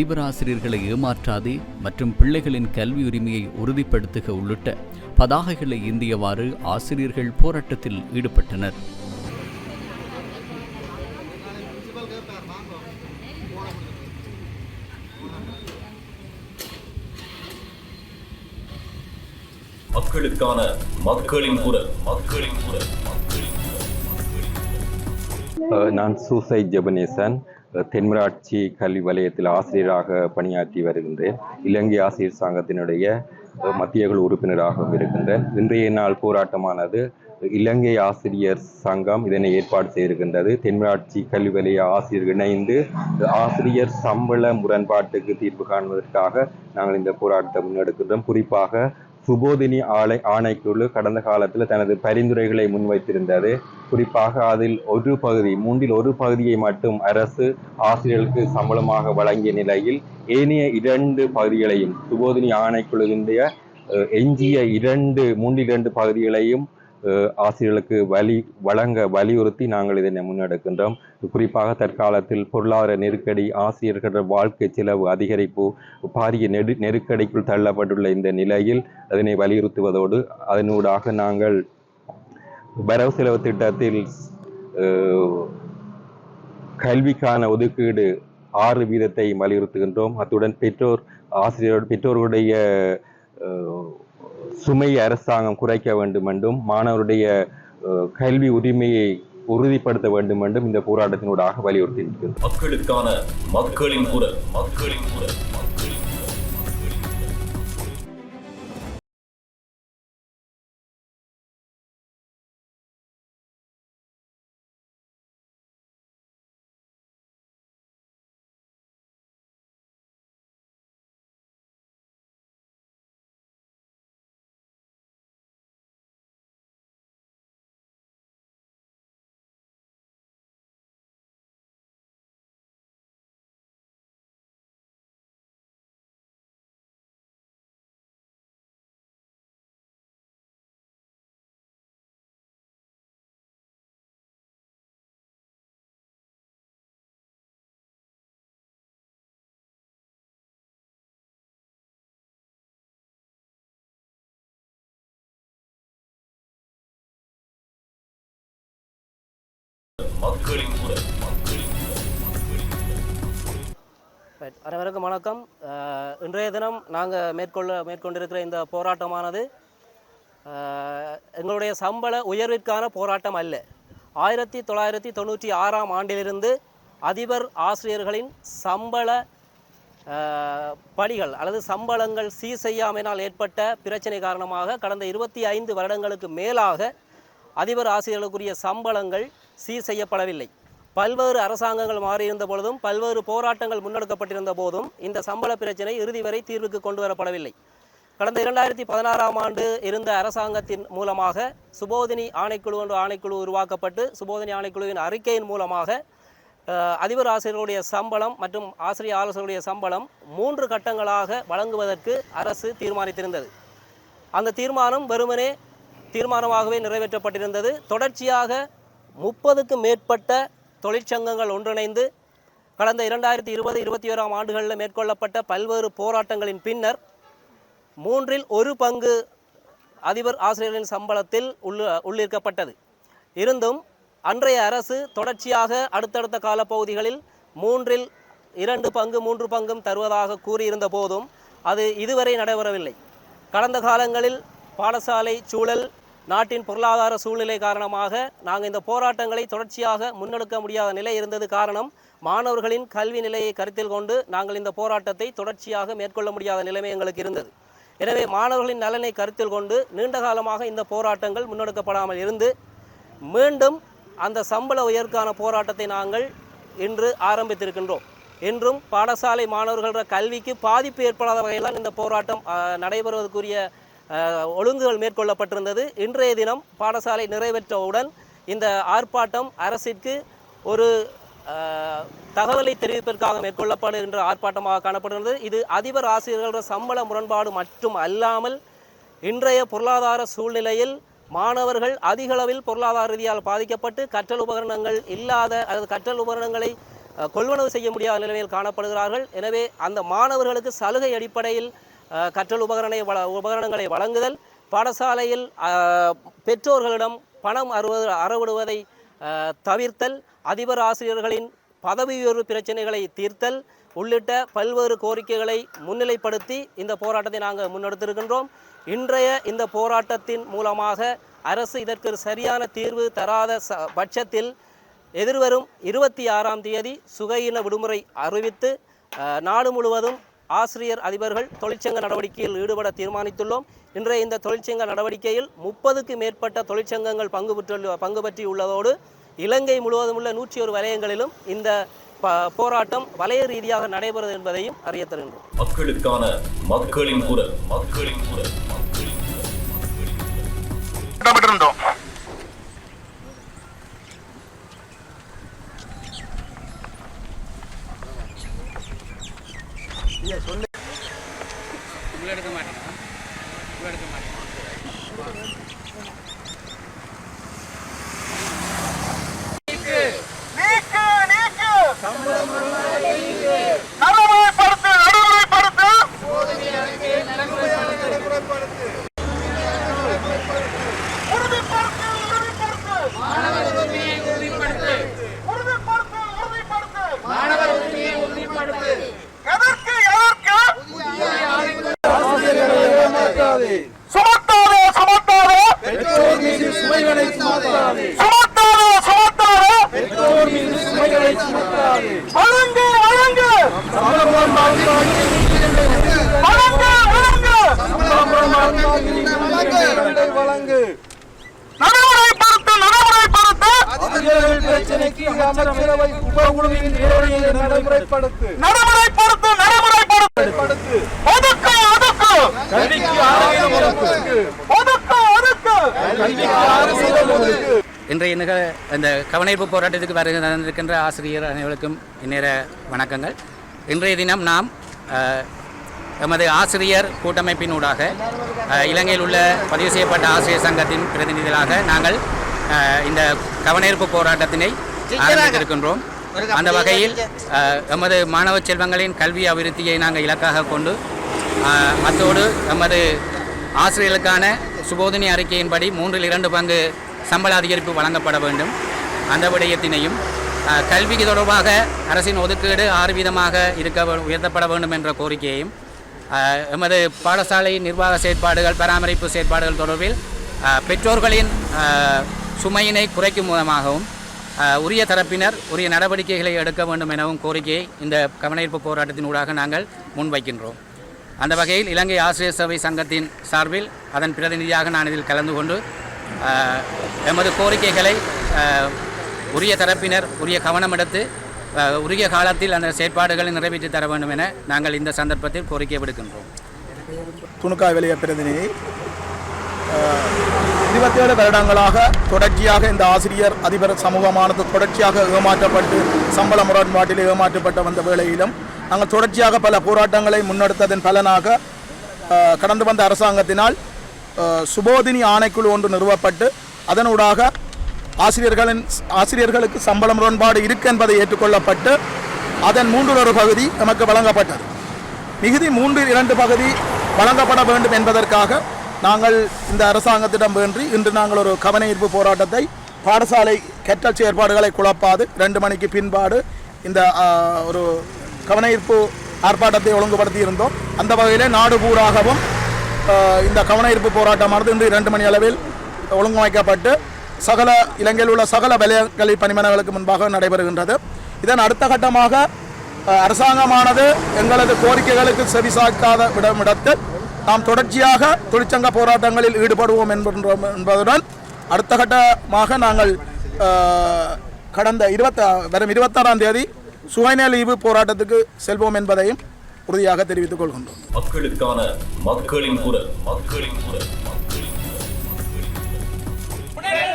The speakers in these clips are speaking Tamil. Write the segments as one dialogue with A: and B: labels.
A: அதிபராசிரியர்களை ஏமாற்றாதே மற்றும் பிள்ளைகளின் கல்வி உரிமையை உறுதிப்படுத்துக உள்ளிட்ட பதாகைகளை ஏந்தியவாறு ஆசிரியர்கள் போராட்டத்தில் ஈடுபட்டனர்.
B: மக்களுக்கான மக்களின் குரல் மக்களின் குரல்
C: நான் சூசை ஜெபனேசன். தென்மராட்சி கல்வி வலயத்தில் ஆசிரியராக பணியாற்றி வருகின்றேன். இலங்கை ஆசிரியர் சங்கத்தினுடைய மத்திய குழு உறுப்பினராகவும் இருக்கின்றேன். இன்றைய நாள் போராட்டமானது இலங்கை ஆசிரியர் சங்கம் இதனை ஏற்பாடு செய்திருக்கின்றது. தென்மராட்சி கல்வி வலய ஆசிரியர் இணைந்து ஆசிரியர் சம்பள முரண்பாட்டுக்கு தீர்வு காண்பதற்காக நாங்கள் இந்த போராட்டத்தை முன்னெடுக்கின்றோம். குறிப்பாக சுபோதினி ஆலை ஆணைக்குழு கடந்த காலத்தில் தனது பரிந்துரைகளை முன்வைத்திருந்தது. குறிப்பாக அதில் ஒரு பகுதி மூன்றில் ஒரு பகுதியை மட்டும் அரசு ஆசிரியர்களுக்கு சம்பளமாக வழங்கிய நிலையில் ஏனைய இரண்டு பகுதிகளையும் சுபோதினி ஆணைக்குழுவினுடைய எஞ்சிய இரண்டு மூன்றில் இரண்டு பகுதிகளையும் ஆசிரியர்களுக்கு வலி வழங்க வலியுறுத்தி நாங்கள் இதனை முன்னெடுக்கின்றோம். குறிப்பாக தற்காலத்தில் பொருளாதார நெருக்கடி ஆசிரியர்கள் வாழ்க்கை செலவு அதிகரிப்பு பாரிய நெரு நெருக்கடிக்குள் தள்ளப்பட்டுள்ள இந்த நிலையில் அதனை வலியுறுத்துவதோடு அதனூடாக நாங்கள் வரவு செலவு திட்டத்தில் கல்விக்கான ஒதுக்கீடு ஆறு வீதத்தை வலியுறுத்துகின்றோம். அத்துடன் பெற்றோர் ஆசிரியர் பெற்றோருடைய அஹ், சுமை அரசாங்கம் குறைக்க வேண்டும் என்றும் மாணவருடைய கல்வி உரிமையை உறுதிப்படுத்த வேண்டும் என்றும் இந்த போராட்டத்தினூடாக வலியுறுத்தி
B: மக்களுக்கான மக்களின் குரல். மக்களின் குரல். மக்களின் குரல் மக்களின்
D: அனைவருக்கும் வணக்கம். இன்றைய தினம் நாங்கள் மேற்கொள்ள மேற்கொண்டிருக்கிற இந்த போராட்டமானது எங்களுடைய சம்பள உயர்விற்கான போராட்டம் அல்ல. ஆயிரத்தி தொள்ளாயிரத்தி தொண்ணூற்றி ஆறாம் ஆண்டிலிருந்து அதிபர் ஆசிரியர்களின் சம்பள பணிகள் படிகள் அல்லது சம்பளங்கள் சீர் செய்யாமையினால் ஏற்பட்ட பிரச்சனை காரணமாக கடந்த இருபத்தி ஐந்து வருடங்களுக்கு மேலாக அதிபர் ஆசிரியர்களுக்குரிய சம்பளங்கள் சீர் செய்யப்படவில்லை. பல்வேறு அரசாங்கங்கள் மாறியிருந்த பொழுதும் பல்வேறு போராட்டங்கள் முன்னெடுக்கப்பட்டிருந்த போதும் இந்த சம்பள பிரச்சனை இறுதி வரை தீர்வுக்கு கொண்டு வரப்படவில்லை. கடந்த இரண்டாயிரத்தி பதினாறாம் ஆண்டு இருந்த அரசாங்கத்தின் மூலமாக சுபோதினி ஆணைக்குழு என்ற ஆணைக்குழு உருவாக்கப்பட்டு சுபோதினி ஆணைக்குழுவின் அறிக்கையின் மூலமாக அதிபர் ஆசிரியர்களுடைய சம்பளம் மற்றும் ஆசிரியர் ஆலோசகருடைய சம்பளம் மூன்று கட்டங்களாக வழங்குவதற்கு அரசு தீர்மானித்திருந்தது. அந்த தீர்மானம் வெறுமனே தீர்மானமாகவே நிறைவேற்றப்பட்டிருந்தது. தொடர்ச்சியாக முப்பதுக்கும் மேற்பட்ட தொழிற்சங்கங்கள் ஒன்றிணைந்து கடந்த இரண்டாயிரத்தி இருபது இருபத்தி ஓராம் ஆண்டுகளில் மேற்கொள்ளப்பட்ட பல்வேறு போராட்டங்களின் பின்னர் மூன்றில் ஒரு பங்கு அதிபர் ஆசிரியர்களின் சம்பளத்தில் உள்ள உள்ளிருக்கப்பட்டது. இருந்தும் அன்றைய அரசு தொடர்ச்சியாக அடுத்தடுத்த காலப்பகுதிகளில் மூன்றில் இரண்டு பங்கு மூன்று பங்கும் தருவதாக கூறியிருந்த போதும் அது இதுவரை நடைபெறவில்லை. கடந்த காலங்களில் பாடசாலை சூழல் நாட்டின் பொருளாதார சூழ்நிலை காரணமாக நாங்கள் இந்த போராட்டங்களை தொடர்ச்சியாக முன்னெடுக்க முடியாத நிலை இருந்தது காரணம் மாணவர்களின் கல்வி நிலையை கருத்தில் கொண்டு நாங்கள் இந்த போராட்டத்தை தொடர்ச்சியாக மேற்கொள்ள முடியாத நிலைமை எங்களுக்கு இருந்தது. எனவே மாணவர்களின் நலனை கருத்தில் கொண்டு நீண்ட காலமாக இந்த போராட்டங்கள் முன்னெடுக்கப்படாமல் இருந்து மீண்டும் அந்த சம்பள உயர்க்கான போராட்டத்தை நாங்கள் இன்று ஆரம்பித்திருக்கின்றோம். என்றும் பாடசாலை மாணவர்கள கல்விக்கு பாதிப்பு ஏற்படாத வகையில் இந்த போராட்டம் நடைபெறுவதற்குரிய ஒழுங்குகள் மேற்கொள்ளப்பட்டிருந்தது. இன்றைய தினம் பாடசாலை நிறைவேற்றவுடன் இந்த ஆர்ப்பாட்டம் அரசிற்கு ஒரு தகவலை தெரிவிப்பதற்காக மேற்கொள்ளப்படுகின்ற ஆர்ப்பாட்டமாக காணப்படுகிறது. இது அதிபர் ஆசிரியர்களோட சம்பள முரண்பாடு மட்டும் அல்லாமல் இன்றைய பொருளாதார சூழ்நிலையில் மாணவர்கள் அதிகளவில் பொருளாதார ரீதியால் பாதிக்கப்பட்டு கற்றல் உபகரணங்கள் இல்லாத அல்லது கற்றல் உபகரணங்களை கொள்வனவு செய்ய முடியாத நிலையில் காணப்படுகிறார்கள். எனவே அந்த மாணவர்களுக்கு சலுகை அடிப்படையில் கற்றல் உபகரணை வள உபகரணங்களை வழங்குதல் பாடசாலையில் பெற்றோர்களிடம் பணம் அறுவது அறவிடுவதை தவிர்த்தல் அதிபர் ஆசிரியர்களின் பதவி உயர்வு பிரச்சனைகளை தீர்த்தல் உள்ளிட்ட பல்வேறு கோரிக்கைகளை முன்னிலைப்படுத்தி இந்த போராட்டத்தை நாங்கள் முன்னெடுத்திருக்கின்றோம். இன்றைய இந்த போராட்டத்தின் மூலமாக அரசு இதற்கு சரியான தீர்வு தராத ச பட்சத்தில் எதிர்வரும் இருபத்தி ஆறாம் தேதி சுகையின விடுமுறை அறிவித்து நாடு முழுவதும் ஆசிரியர் அதிபர்கள் தொழிற்சங்க நடவடிக்கையில் ஈடுபட தீர்மானித்துள்ளோம். இன்றைய இந்த தொழிற்சங்க நடவடிக்கையில் முப்பதுக்கு மேற்பட்ட தொழிற்சங்கங்கள் பங்கு பெற்றுள்ள பங்கு பற்றியுள்ளதோடு இலங்கை முழுவதும் உள்ள நூற்றி ஒரு வலயங்களிலும் இந்த போராட்டம் வலய ரீதியாக நடைபெறும் என்பதையும் அறிய தருகின்றோம்
B: மக்களுக்கான மக்களின் குரல் மக்களின் குரல் மக்களின் குரல்
E: familia. நடைமுறைப்படுத்து ஒதுக்கு ஒதுக்கு. ஒதுக்கு. ஒதுக்கு.
F: இன்றைய நிக இந்த கவனிப்பு போராட்டத்துக்கு வருகை தந்திருக்கின்ற ஆசிரியர் அனைவருக்கும் இந்நேர வணக்கங்கள். இன்றைய தினம் நாம் எமது ஆசிரியர் கூட்டமைப்பினூடாக இலங்கையில் உள்ள பதிவு செய்யப்பட்ட ஆசிரியர் சங்கத்தின் பிரதிநிதிகளாக நாங்கள் இந்த கவனிப்பு போராட்டத்தினை ஆரம்பித்திருக்கின்றோம். அந்த வகையில் எமது மாணவ செல்வங்களின் கல்வி அபிவிருத்தியை நாங்கள் இலக்காக கொண்டு அத்தோடு எமது ஆசிரியர்களுக்கான சுபோதனி அறிக்கையின்படி மூன்றில் இரண்டு பங்கு சம்பள அதிகரிப்பு வழங்கப்பட வேண்டும். அந்த விடயத்தினையும் கல்விக்கு தொடர்பாக அரசின் ஒதுக்கீடு ஆறு வீதமாக இருக்க உயர்த்தப்பட வேண்டும் என்ற கோரிக்கையையும் எமது பாடசாலை நிர்வாக செயற்பாடுகள் பராமரிப்பு செயற்பாடுகள் தொடர்பில் பெற்றோர்களின் சுமையினை குறைக்கும் மூலமாகவும் உரிய தரப்பினர் உரிய நடவடிக்கைகளை எடுக்க வேண்டும் எனவும் கோரிக்கையை இந்த கவனஈர்ப்பு போராட்டத்தின் ஊடாக நாங்கள் முன்வைக்கின்றோம். அந்த வகையில் இலங்கை ஆசிரியர் சேவை சங்கத்தின் சார்பில் அதன் பிரதிநிதியாக நான் இதில் கலந்து கொண்டு எமது கோரிக்கைகளை உரிய தரப்பினர் உரிய கவனம் எடுத்து உரிய காலத்தில் அந்த செயற்பாடுகளை நிறைவேற்றி தர வேண்டும் என நாங்கள் இந்த சந்தர்ப்பத்தில் கோரிக்கை விடுக்கின்றோம்.
E: துணுக்காய் வெளிய பிரதிநிதி இருபத்தேழு வருடங்களாக தொடர்ச்சியாக இந்த ஆசிரியர் அதிபர் சமூகமானது தொடர்ச்சியாக ஏமாற்றப்பட்டு சம்பள முரண்பாட்டில் ஏமாற்றப்பட்ட வந்த வேளையிலும் நாங்கள் தொடர்ச்சியாக பல போராட்டங்களை முன்னெடுத்ததன் பலனாக கடந்து வந்த அரசாங்கத்தினால் சுபோதினி ஆணைக்குழு ஒன்று நிறுவப்பட்டு அதனூடாக ஆசிரியர்களின் ஆசிரியர்களுக்கு சம்பள முரண்பாடு இருக்கு என்பதை ஏற்றுக்கொள்ளப்பட்டு அதன் மூன்றில் ஒரு பகுதி நமக்கு வழங்கப்பட்டது. மிகுதி மூன்றில் இரண்டு பகுதி வழங்கப்பட வேண்டும் என்பதற்காக நாங்கள் இந்த அரசாங்கத்திடம் வேண்டி இன்று நாங்கள் ஒரு கவன ஈர்ப்பு போராட்டத்தை பாடசாலை கெட்ட செயற்பாடுகளை குழப்பாது ரெண்டு மணிக்கு பின்பாடு இந்த ஒரு கவன ஈர்ப்பு ஆர்ப்பாட்டத்தை ஒழுங்குபடுத்தி இருந்தோம். அந்த வகையிலே நாடு பூராகவும் இந்த கவன ஈர்ப்பு போராட்டமானது இன்று இரண்டு மணி அளவில் ஒழுங்கமைக்கப்பட்டு சகல இலங்கையில் உள்ள சகல வலயக்கல்வி பணிமனைகளுக்கு முன்பாக நடைபெறுகின்றது. இதன் அடுத்த கட்டமாக அரசாங்கமானது எங்களது கோரிக்கைகளுக்கு செவிசாக்காத விடமிடத்தில் நாம் தொடர்ச்சியாக தொழிற்சங்க போராட்டங்களில் ஈடுபடுவோம் என்பதுடன் என்பதுடன் அடுத்த கட்டமாக நாங்கள் கடந்த இருபத்த வரும் இருபத்தாறாம் தேதி சுகைன லீவு போராட்டத்துக்கு செல்வோம் என்பதையும் உறுதியாக தெரிவித்துக் கொள்கின்றோம்.
B: மக்களுக்கான மக்களின் குரல் மக்களின் குரல் மக்களின் குரல்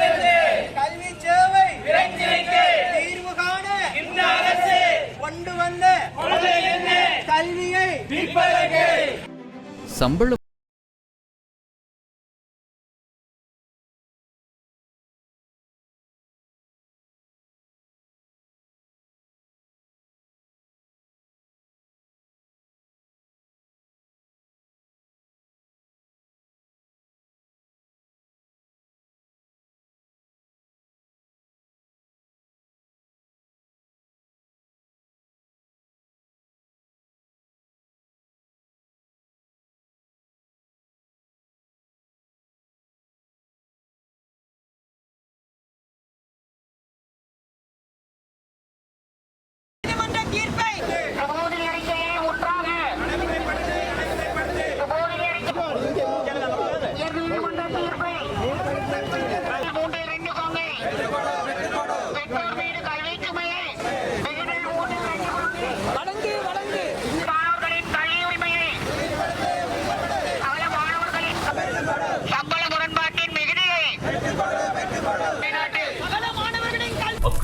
G: கல்வி சேவை தீர்வு காண இந்த அரசு கொண்டு வந்த கல்வியை
A: சம்பள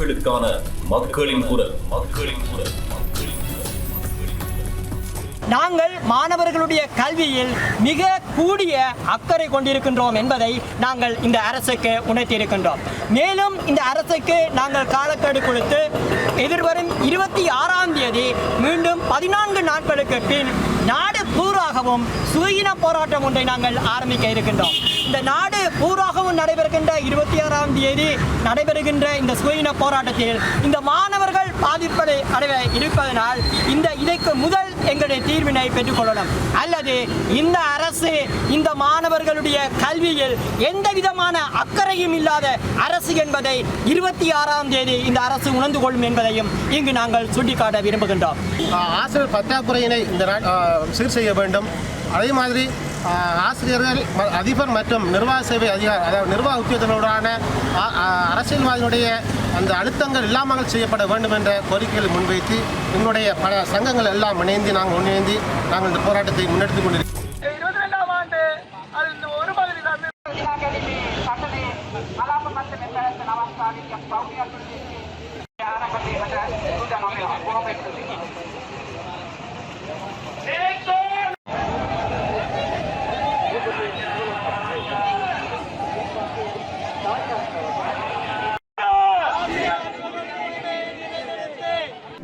B: மக்களுக்கான மக்களின் குரல். மக்களின் குரல்.
H: நாங்கள் மாணவர்களுடைய கல்வியில் மிக கூடிய அக்கறை கொண்டிருக்கின்றோம் என்பதை நாங்கள் இந்த அரசுக்கு உணர்த்தியிருக்கின்றோம். மேலும் இந்த அரசுக்கு நாங்கள் காலக்கெடு கொடுத்து எதிர்வரும் இருபத்தி ஆறாம் தேதி மீண்டும் பதினான்கு நாட்களுக்கு பின் எதிராகவும் சுயின போராட்டம் ஒன்றை நாங்கள் ஆரம்பிக்க இருக்கின்றோம். இந்த நாடு பூராகவும் நடைபெறுகின்ற இருபத்தி ஆறாம் தேதி நடைபெறுகின்ற இந்த சுயின போராட்டத்தில் இந்த மாணவர்கள் பாதிப்படை அடைய இருப்பதனால் இந்த இதற்கு முதல் எங்களுடைய தீர்வினை பெற்றுக்கொள்ளணும் அல்லது இந்த அரசு இந்த மாணவர்களுடைய கல்வியில் எந்த விதமான அக்கறையும் இல்லாத அரசு என்பதை இருபத்தி ஆறாம் தேதி இந்த அரசு உணர்ந்து கொள்ளும் என்பதையும் இங்கு நாங்கள் சுட்டிக்காட்ட விரும்புகின்றோம்.
I: ஆசிரியர் பற்றாக்குறையினை இந்த சீர் செய்ய வேண்டும். அதே மாதிரி ஆசிரியர்கள் அதிபர் மற்றும் நிர்வாக சேவை அதிகாரி அதாவது நிர்வாக உத்தியோகத்தர்களுடான ஆ- அந்த அழுத்தங்கள் இல்லாமல் செய்யப்பட வேண்டும் என்ற கோரிக்கைகளை முன்வைத்து எங்களுடைய பல சங்கங்கள் எல்லாம் இணைந்து நாங்கள் ஒன்றிணைந்து நாங்கள் இந்த போராட்டத்தை முன்னெடுத்துக் கொண்டிருக்கிறோம்
G: இருபத்தி ரெண்டாம் ஆண்டு அது ஒரு பகுதி தான்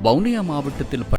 A: வவுனியா மாவட்டத்தில்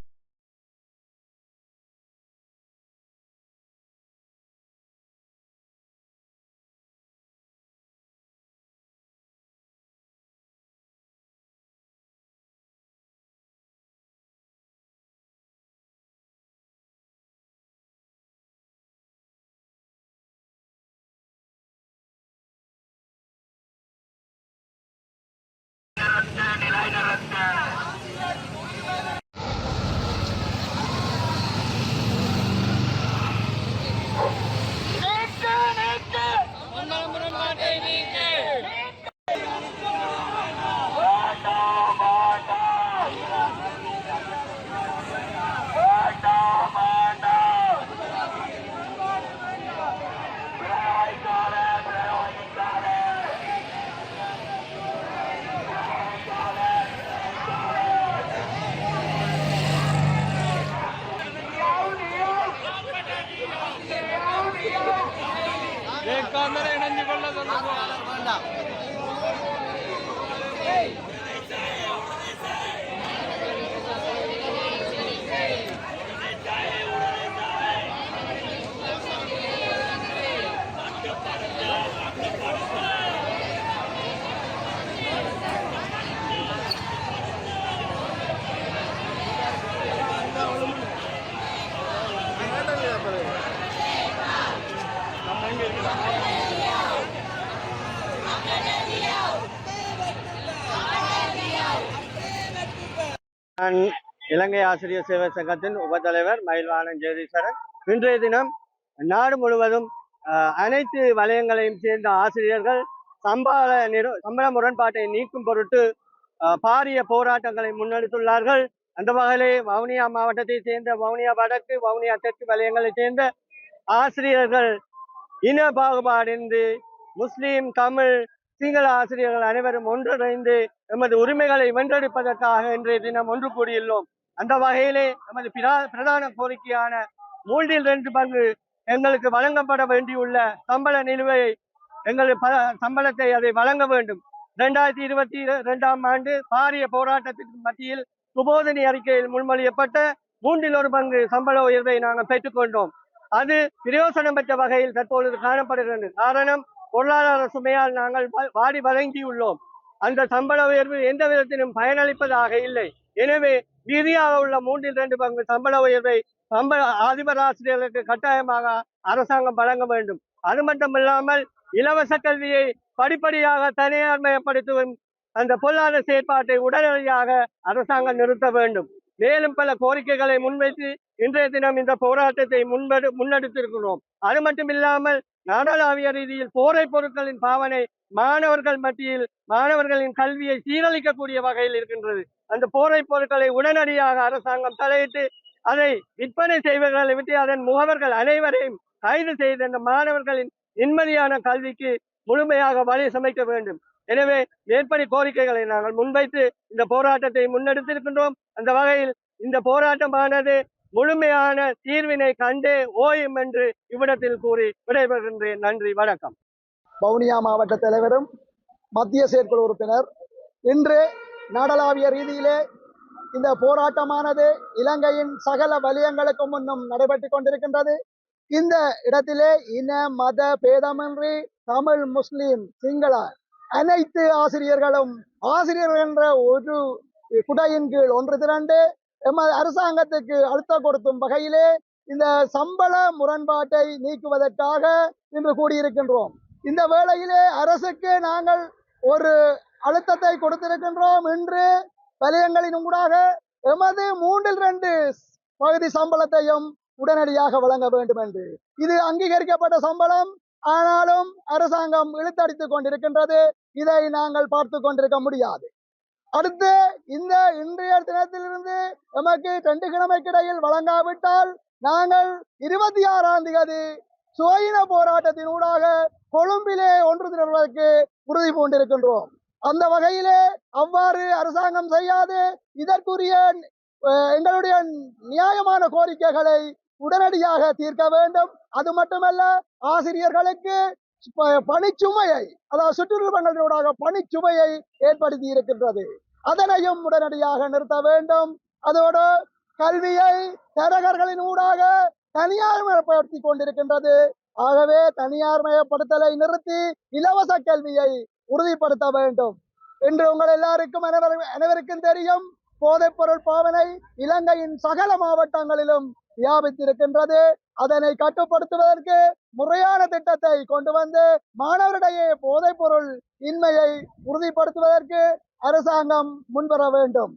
H: நான் இலங்கை ஆசிரியர் சேவை சங்கத்தின் உபத்தலைவர் மயில்வாணன் ஜெகதீஸ்வரன் இன்றைய தினம் நாடு முழுவதும் அனைத்து வலயங்களையும் சேர்ந்த ஆசிரியர்கள் சம்பள நிறு சம்பள முரண்பாட்டை நீக்கும் பொருட்டு பாரிய போராட்டங்களை முன்னெடுத்துள்ளார்கள். அந்த வகையிலே வவுனியா மாவட்டத்தை சேர்ந்த வவுனியா வடக்கு வவுனியா தெற்கு வலயங்களைச் சேர்ந்த ஆசிரியர்கள் இன பாகுபாடின்றி முஸ்லீம் தமிழ் சிங்கள ஆசிரியர்கள் அனைவரும் ஒன்றிணைந்து எமது உரிமைகளை வென்றெடுப்பதற்காக இன்றைய தினம் ஒன்று கூடியுள்ளோம். அந்த வகையிலே எமது பிரதான கோரிக்கையான மூன்றில் ரெண்டு பங்கு எங்களுக்கு வழங்கப்பட வேண்டியுள்ள சம்பள நிலுவையை எங்களுக்கு சம்பளத்தை அதை வழங்க வேண்டும். இரண்டாயிரத்தி இருபத்தி இரண்டாம் ஆண்டு பாரிய போராட்டத்திற்கு மத்தியில் சுபோதனி அறிக்கையில் முன்மொழியப்பட்ட மூன்றில் ஒரு பங்கு சம்பள உயர்வை நாங்கள் பெற்றுக்கொண்டோம் அது பிரயோசனம் பெற்ற வகையில் தற்பொழுது காணப்படுகிறது. காரணம் பொருளாதார சுமையால் நாங்கள் வா- வாடி வழங்கியுள்ளோம். அந்த சம்பள உயர்வு எந்த விதத்திலும் பயனளிப்பதாக இல்லை. எனவே மீதியாக உள்ள மூன்றில் இரண்டு பங்கு சம்பள உயர்வை சம்பள அதிபர் ஆசிரியர்களுக்கு கட்டாயமாக அரசாங்கம் வழங்க வேண்டும். அது மட்டுமில்லாமல் இலவச கல்வியை படிப்படியாக தனியார்மயப்படுத்தும் அந்த பொருளாதார செயற்பாட்டை உடனடியாக அரசாங்கம் நிறுத்த வேண்டும். மேலும் பல கோரிக்கைகளை முன்வைத்து இன்றைய தினம் இந்த போராட்டத்தை முன்பெடு முன்னெடுத்திருக்கிறோம். அது மட்டுமில்லாமல் நாடளாவிய ரீதியில் போரை பொருட்களின் பாவனை மாணவர்கள் மத்தியில் மாணவர்களின் கல்வியை சீரழிக்கக்கூடிய வகையில் இருக்கின்றது. அந்த போரை பொருட்களை உடனடியாக அரசாங்கம் தலையிட்டு அதை விற்பனை செய்வர்களை விட்டு அதன் முகவர்கள் அனைவரையும் கைது செய்து அந்த மாணவர்களின் நிம்மதியான கல்விக்கு முழுமையாக வழி சமைக்க வேண்டும். எனவே மேற்படி கோரிக்கைகளை நாங்கள் முன்வைத்து இந்த போராட்டத்தை முன்னெடுத்திருக்கின்றோம். அந்த வகையில் இந்த போராட்டமானது முழுமையான தீர்வினை கண்டே ஓயும் என்று இவ்விடத்தில் கூறி விடைபெறுகின்றேன். நன்றி வணக்கம்.
J: வவுனியா மாவட்ட தலைவரும் மத்திய செயற்குழு உறுப்பினர். இன்று நாடளாவிய ரீதியிலே இந்த போராட்டமானது இலங்கையின் சகல வலயங்களுக்கு முன்னும் நடைபெற்றுக் கொண்டிருக்கின்றது. இந்த இடத்திலே இன மத பேதமின்றி தமிழ் முஸ்லிம் சிங்கள அனைத்து ஆசிரியர்களும் ஆசிரியர்கள் என்ற ஒரு குடையின் கீழ் ஒன்று திரண்டு எமது அரசாங்கத்துக்கு அழுத்தம் கொடுத்தும் வகையிலே இந்த சம்பள முரண்பாட்டை நீக்குவதற்காக இன்று கூடியிருக்கின்றோம். இந்த வேளையிலே அரசுக்கு நாங்கள் ஒரு அழுத்தத்தை கொடுத்திருக்கின்றோம். இன்று வலயங்களின் ஊடாக எமது மூன்றில் ரெண்டு பகுதி சம்பளத்தையும் உடனடியாக வழங்க வேண்டும் என்று இது அங்கீகரிக்கப்பட்ட சம்பளம். ஆனாலும் அரசாங்கம் இழுத்தடித்துக் கொண்டிருக்கின்றது. இதை நாங்கள் பார்த்து கொண்டிருக்க முடியாது. அடுத்து இந்த இன்றைய தினத்திலிருந்து நமக்கு ரெண்டு கிழமைக்கிடையில் வழங்காவிட்டால் நாங்கள் இருபத்தி ஆறாம் தேதி சுயின போராட்டத்தின் ஊடாக கொழும்பிலே ஒன்று திரள்வதற்கு உறுதி பூண்டிருக்கின்றோம். அந்த வகையிலே அவ்வாறு அரசாங்கம் செய்யாது. இதற்குரிய அஹ், எங்களுடைய நியாயமான கோரிக்கைகளை உடனடியாக தீர்க்க வேண்டும். அது மட்டுமல்ல ஆசிரியர்களுக்கு பணிச்சுமையை அதாவது சுற்றுலாப்பயணிகளூடாக பணிச்சுமையை ஏற்படுத்தி இருக்கின்றது அதனையும் உடனடியாக நிறுத்த வேண்டும். அதோடு கல்வியை தரகர்களின் ஊடாக தனியார்மயப்படுத்தி கொண்டிருக்கின்றது. ஆகவே தனியார்மயப்படுத்தலை நிறுத்தி இலவச கல்வியை உறுதிப்படுத்த வேண்டும். என்று உங்கள் எல்லாருக்கும் அனைவரும் அனைவருக்கும் தெரியும் போதைப்பொருள் பாவனை இலங்கையின் சகல மாவட்டங்களிலும் வியாபித்திருக்கின்றது. அதனை கட்டுப்படுத்துவதற்கு முறையான திட்டத்தை கொண்டு வந்து மாணவரிடையே போதைப் பொருள் இன்மையை உறுதிப்படுத்துவதற்கு அரசாங்கம் முன்வர வேண்டும்.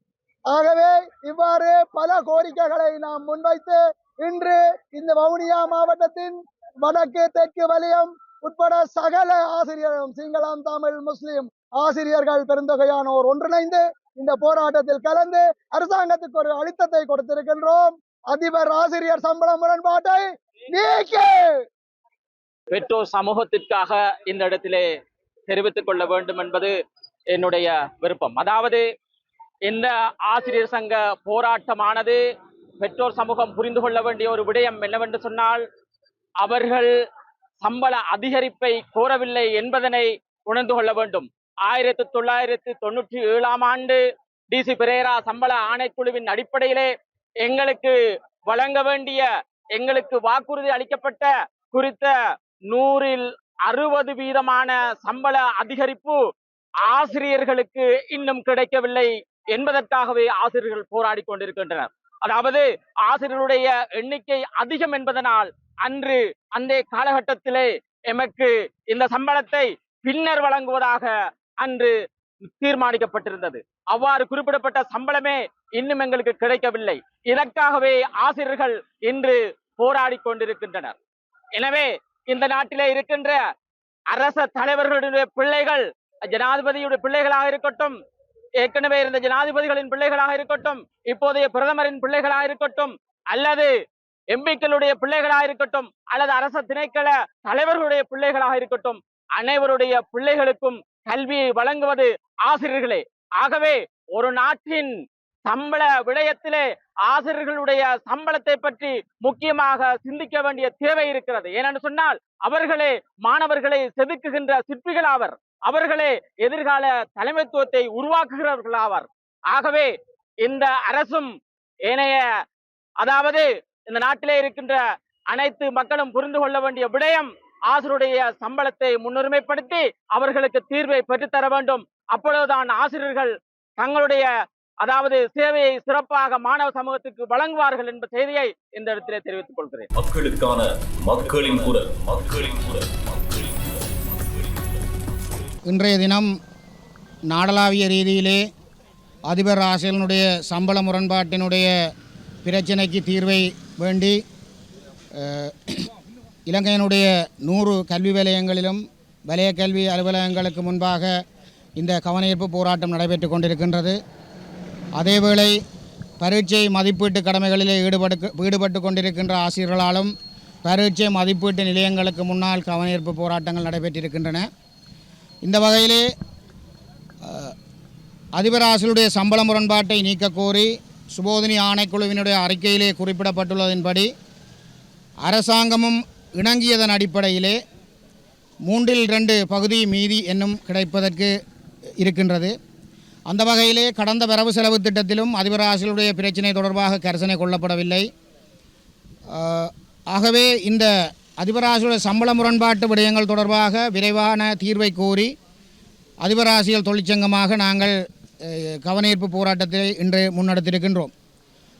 J: ஆகவே இவ்வாறு பல கோரிக்கைகளை நாம் முன்வைத்து இன்று இந்த வவுனியா மாவட்டத்தின் வடக்கு தெற்கு வலயம் உட்பட சகல ஆசிரியர்களும் சிங்களம் தமிழ் முஸ்லிம் ஆசிரியர்கள் பெருந்தொகையானோர் ஒன்றிணைந்து இந்த போராட்டத்தில் கலந்து அரசாங்கத்துக்கு ஒரு அழுத்தத்தை கொடுத்திருக்கின்றோம். அதிபர் ஆசிரியர் சம்பள முரண்பாட்டை நீக்கு!
F: பெற்றோர் சமூகத்திற்காக இந்த இடத்திலே தெரிவித்துக் கொள்ள வேண்டும் என்பது என்னுடைய விருப்பம். அதாவது இந்த ஆசிரியர் சங்க போராட்டமானது பெற்றோர் சமூகம் புரிந்து கொள்ள வேண்டிய ஒரு விடயம் என்னவென்று சொன்னால் அவர்கள் சம்பள அதிகரிப்பை கோரவில்லை என்பதனை உணர்ந்து கொள்ள வேண்டும். ஆயிரத்தி தொள்ளாயிரத்தி தொண்ணூற்றி ஏழாம் ஆண்டு டிசி பிரேரா சம்பள ஆணைக்குழுவின் அடிப்படையிலே எங்களுக்கு வழங்க வேண்டிய எங்களுக்கு வாக்குறுதி அளிக்கப்பட்ட குறித்த நூறில் அறுபது வீதமான சம்பள அதிகரிப்பு ஆசிரியர்களுக்கு இன்னும் கிடைக்கவில்லை என்பதற்காகவே ஆசிரியர்கள் போராடி கொண்டிருக்கின்றனர். அதாவது ஆசிரியர்களுடைய எண்ணிக்கை அதிகம் என்பதனால் அன்று அந்த காலகட்டத்திலே எமக்கு இந்த சம்பளத்தை பின்னர் வழங்குவதாக அன்று தீர்மானிக்கப்பட்டிருந்தது. அவ்வாறு குறிப்பிடப்பட்ட சம்பளமே இன்னும் எங்களுக்கு கிடைக்கவில்லை. இதற்காகவே ஆசிரியர்கள் இன்று போராடி கொண்டிருக்கின்றனர். எனவே இந்த நாட்டிலே இருக்கின்ற அரச தலைவர்களுடைய பிள்ளைகள் ஜனாதிபதியுடைய பிள்ளைகளாக இருக்கட்டும் ஏற்கனவே இருந்த ஜனாதிபதிகளின் பிள்ளைகளாக இருக்கட்டும் இப்போதைய பிரதமரின் பிள்ளைகளாக இருக்கட்டும் அல்லது எம்பிக்களுடைய பிள்ளைகளாக இருக்கட்டும் அல்லது அரச திணைக்கள தலைவர்களுடைய பிள்ளைகளாக இருக்கட்டும் அனைவருடைய பிள்ளைகளுக்கும் கல்வியை வழங்குவது ஆசிரியர்களே. ஆகவே ஒரு நாட்டின் சம்பள விடயத்திலே ஆசிரியர்களுடைய சம்பளத்தை பற்றி முக்கியமாக சிந்திக்க வேண்டிய தேவை இருக்கிறது. ஏனென்று சொன்னால் அவர்களே மாணவர்களை செதுக்குகின்ற சிற்பிகள் ஆவர். அவர்களே எதிர்கால தலைமைத்துவத்தை உருவாக்குகிறவர்கள் ஆவார். ஆகவே இந்த அரசும் ஏனைய அதாவது இந்த நாட்டிலே இருக்கின்ற அனைத்து மக்களும் புரிந்து கொள்ள வேண்டிய விடயம் ஆசிரியருடைய சம்பளத்தை முன்னுரிமைப்படுத்தி அவர்களுக்கு தீர்வை பெற்றுத்தர வேண்டும். அப்பொழுதுதான் ஆசிரியர்கள் தங்களுடைய அதாவது சேவையை சிறப்பாக மாணவ சமூகத்துக்கு வழங்குவார்கள் என்ற செய்தியை இந்த இடத்திலே தெரிவித்துக் கொள்கிறேன்.
B: மக்களுக்கான மக்களின் குரல். மக்களின் குரல். மக்களின் குரல்
K: இன்றைய தினம் நாடளாவிய ரீதியிலே அதிபர் ஆசிரியனுடைய சம்பள முரண்பாட்டினுடைய பிரச்சனைக்கு தீர்வை வேண்டி இலங்கையினுடைய நூறு கல்வி வலயங்களிலும் வலய கல்வி அலுவலகங்களுக்கு முன்பாக இந்த கவனஈர்ப்பு போராட்டம் நடைபெற்று கொண்டிருக்கின்றது. அதேவேளை பரீட்சை மதிப்பீட்டு கடமைகளிலே ஈடுபடு ஈடுபட்டு கொண்டிருக்கின்ற ஆசிரியர்களாலும் பரீட்சை மதிப்பீட்டு நிலையங்களுக்கு முன்னால் கவனஈர்ப்பு போராட்டங்கள் நடைபெற்றிருக்கின்றன. இந்த வகையிலே அதிபர் ஆசிரியருடைய சம்பள முரண்பாட்டை நீக்கக்கோரி சுபோதினி ஆணைக்குழுவினுடைய அறிக்கையிலே குறிப்பிடப்பட்டுள்ளதின்படி அரசாங்கமும் இணங்கியதன் அடிப்படையிலே மூன்றில் ரெண்டு பகுதி மீதி என்னும் கிடைப்பதற்கு இருக்கின்றது. அந்த வகையிலே கடந்த வரவு செலவு திட்டத்திலும் அதிபர் ஆசிரியருடைய பிரச்சினை தொடர்பாக கரிசனை கொள்ளப்படவில்லை. ஆகவே இந்த அதிபராசியுடைய சம்பள முரண்பாட்டு விடயங்கள் தொடர்பாக விரைவான தீர்வை கோரி அதிபராசியல் தொழிற்சங்கமாக நாங்கள் அஹ், கவனஈர்ப்பு போராட்டத்தை இன்று முன்னெடுத்திருக்கின்றோம்.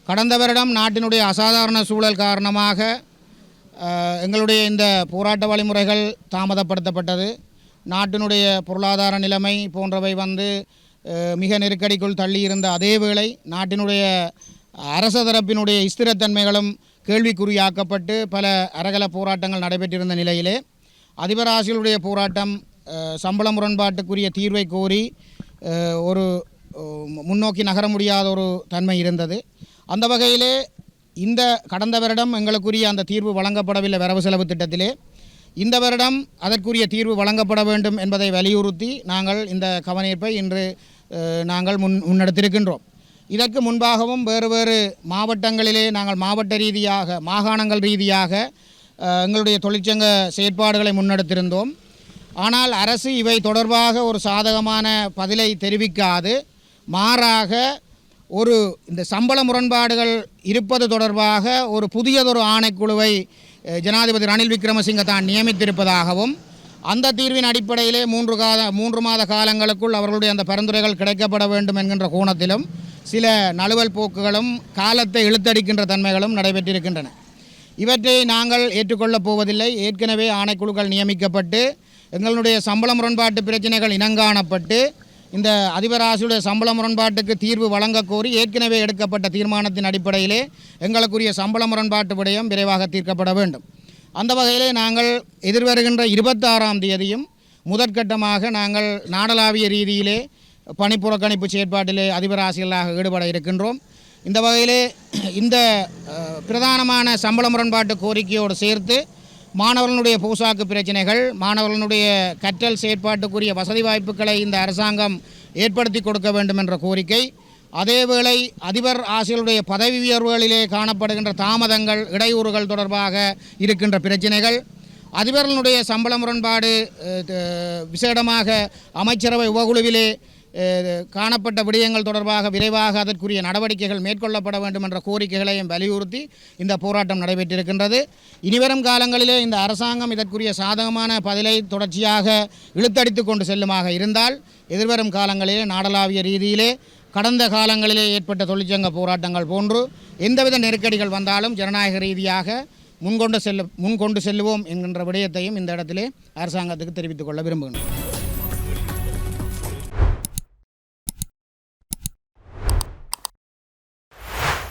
K: கடந்த வருடம் நாட்டினுடைய அசாதாரண சூழல் காரணமாக எங்களுடைய இந்த போராட்ட வழிமுறைகள் தாமதப்படுத்தப்பட்டது. நாட்டினுடைய பொருளாதார நிலைமை போன்றவை வந்து மிக நெருக்கடிக்குள் தள்ளியிருந்த அதே வேளை நாட்டினுடைய அரச தரப்பினுடைய ஸ்திரத்தன்மைகளும் கேள்விக்குறியாக்கப்பட்டு பல அரகல போராட்டங்கள் நடைபெற்றிருந்த நிலையிலே அதிபராசிகளுடைய போராட்டம் சம்பள முரண்பாட்டுக்குரிய தீர்வை கோரி ஒரு முன்னோக்கி நகர முடியாத ஒரு தன்மை இருந்தது. அந்த வகையிலே இந்த கடந்த வருடம் எங்களுக்குரிய அந்த தீர்வு வழங்கப்படவில்லை வரவு செலவு திட்டத்திலே. இந்த வருடம் அதற்குரிய தீர்வு வழங்கப்பட வேண்டும் என்பதை வலியுறுத்தி நாங்கள் இந்த கவனீர்ப்பை இன்று நாங்கள் முன் முன்னெடுத்திருக்கின்றோம். இதற்கு முன்பாகவும் வேறு வேறு மாவட்டங்களிலே நாங்கள் மாவட்ட ரீதியாக மாகாணங்கள் ரீதியாக எங்களுடைய தொழிற்சங்க செயற்பாடுகளை முன்னெடுத்திருந்தோம். ஆனால் அரசு இவை தொடர்பாக ஒரு சாதகமான பதிலை தெரிவிக்காது. மாறாக ஒரு இந்த சம்பள முரண்பாடுகள் இருப்பது தொடர்பாக ஒரு புதியதொரு ஆணைக்குழுவை ஜனாதிபதி ரணில் விக்ரமசிங்க தான் நியமித்திருப்பதாகவும் அந்த தீர்வின் அடிப்படையிலே மூன்று கால மூன்று மாத காலங்களுக்குள் அவர்களுடைய அந்த பரிந்துரைகள் கிடைக்கப்பட வேண்டும் என்கின்ற கோணத்திலும் சில நழுவல் போக்குகளும் காலத்தை இழுத்தடிக்கின்ற தன்மைகளும் நடைபெற்றிருக்கின்றன. இவற்றை நாங்கள் ஏற்றுக்கொள்ளப் போவதில்லை. ஏற்கனவே ஆணைக்குழுக்கள் நியமிக்கப்பட்டு எங்களுடைய சம்பள முரண்பாட்டு பிரச்சனைகள் இனங்காணப்பட்டு இந்த அதிபராசியுடைய சம்பள முரண்பாட்டுக்கு தீர்வு வழங்கக்கோரி ஏற்கனவே எடுக்கப்பட்ட தீர்மானத்தின் அடிப்படையிலே எங்களுக்குரிய சம்பள முரண்பாட்டு விடயம் விரைவாக தீர்க்கப்பட வேண்டும். அந்த வகையிலே நாங்கள் எதிர்வருகின்ற இருபத்தாறாம் தேதியும் முதற்கட்டமாக நாங்கள் நாடளாவிய ரீதியிலே பணிப்புறக்கணிப்பு செயற்பாட்டிலே அதிபராசிகளாக ஈடுபட இருக்கின்றோம். இந்த வகையிலே இந்த பிரதானமான சம்பள முரண்பாட்டு கோரிக்கையோடு சேர்த்து மாணவர்களுடைய போசாக்கு பிரச்சனைகள் மாணவர்களுடைய கற்றல் செயற்பாட்டுக்குரிய வசதி வாய்ப்புகளை இந்த அரசாங்கம் ஏற்படுத்தி கொடுக்க வேண்டும் என்ற கோரிக்கை. அதேவேளை அதிபர் ஆசிரியருடைய பதவி உயர்வுகளிலே காணப்படுகின்ற தாமதங்கள் இடையூறுகள் தொடர்பாக இருக்கின்ற பிரச்சனைகள். அதிபர்களுடைய சம்பள முரண்பாடு விசேடமாக அமைச்சரவை உபகுழுவிலே காணப்பட்ட விடயங்கள் தொடர்பாக விரைவாக அதற்குரிய நடவடிக்கைகள் மேற்கொள்ளப்பட வேண்டும் என்ற கோரிக்கைகளையும் வலியுறுத்தி இந்த போராட்டம் நடைபெற்றிருக்கின்றது. இனிவரும் காலங்களிலே இந்த அரசாங்கம் இதற்குரிய சாதகமான பதிலை தொடர்ச்சியாக இழுத்தடித்து கொண்டு செல்லுமாக இருந்தால் எதிர்வரும் காலங்களிலே நாடளாவிய ரீதியிலே கடந்த காலங்களிலே ஏற்பட்ட தொழிற்சங்க போராட்டங்கள் போன்று எந்தவித நெருக்கடிகள் வந்தாலும் ஜனநாயக ரீதியாக முன்கொண்டு செல்ல முன்கொண்டு செல்லுவோம் என்கின்ற விடயத்தையும் இந்த இடத்திலே அரசாங்கத்துக்கு தெரிவித்துக் கொள்ள விரும்புகிறேன்